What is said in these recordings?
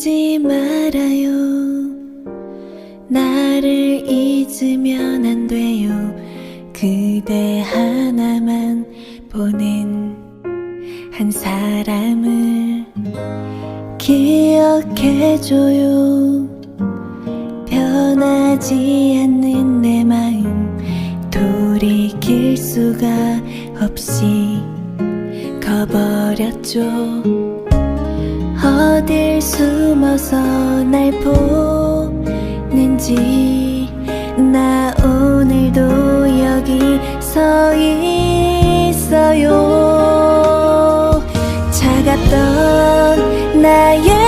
잊지 말아요. 나를 잊으면 안 돼요. 그대 하나만 보낸 한 사람을 기억해줘요. 변하지 않는 내 마음 돌이킬 수가 없이 가버렸죠. 어딜 숨어서 날 보는지. 나 오늘도 여기 서 있어요. 차갑던 나의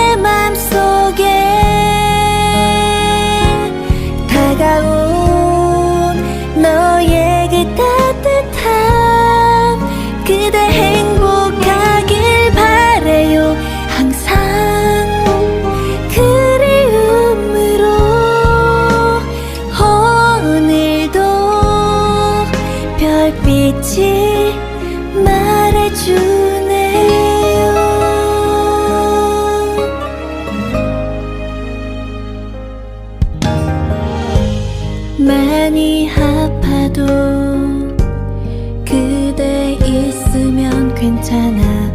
그대 행복하길 바래요. 항상 그리움으로 오늘도 별빛이 말해주네요. 많이 아파도 괜찮아.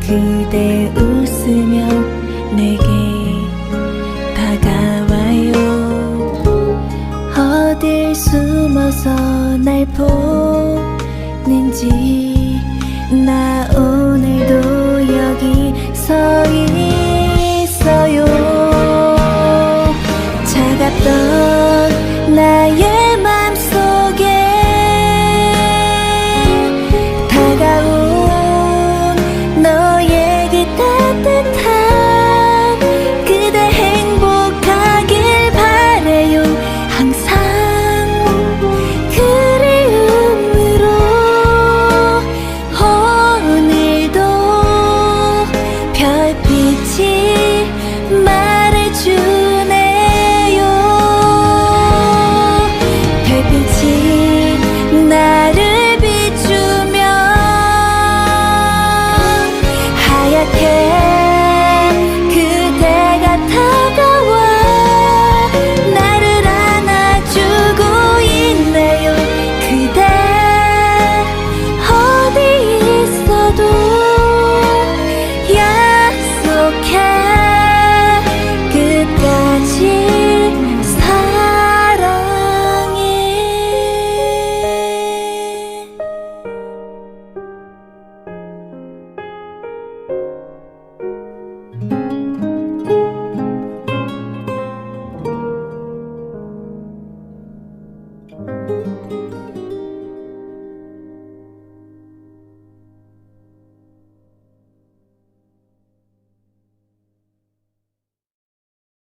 그대 웃으면 내게 다가와요. 어딜 숨어서 날 보는지 나 오늘도